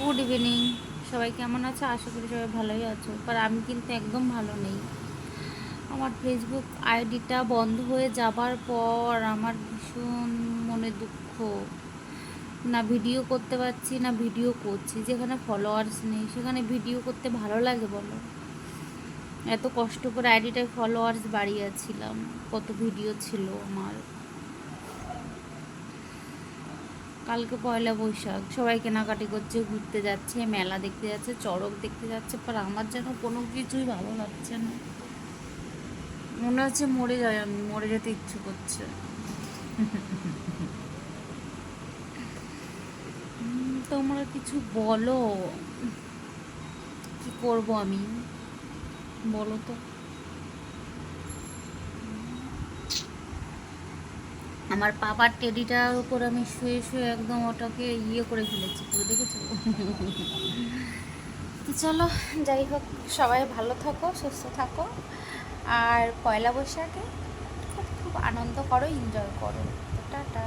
Good evening সবাই কেমন আছে? আশা করি সবাই ভালোই আছো। ਪਰ আমি কিন্তু একদম ভালো নেই। আমার ফেসবুক আইডিটা বন্ধ হয়ে যাবার পর আমার ভীষণ মনে দুঃখ। না ভিডিও করতে পারছি, না ভিডিও করছি। যেখানে ফলোয়ার্স নেই, সেখানে ভিডিও করতে ভালো লাগে বলো? এত কষ্ট করে আইডিটায় ফলোয়ার্স বাড়িয়েছিলাম। কত ভিডিও ছিল আমার। কালকে পয়লা বৈশাখ। সবাই কেনাকাটি করছে, ঘুরতে যাচ্ছে, মেলা দেখতে যাচ্ছে, চড়ক দেখতে যাচ্ছে পর আমার যেন কোনো কিছুই ভালো লাগছে না। মনে হচ্ছে মরে যাই আমি, মরে যেতে ইচ্ছে করছে। তোমরা কিছু বলো? কি করব আমি? বলো তো। আমার পাপার টেডিটার উপর আমি শুয়ে শুয়ে একদম ওটাকে ইয়ে করে ফেলেছি, পুরো দেখেছ? তো চলো, যাই হোক, সবাই ভালো থাকো, সুস্থ থাকো। আর পয়লা বৈশাখে খুব খুব আনন্দ করো এনজয় করো। তো টাটা।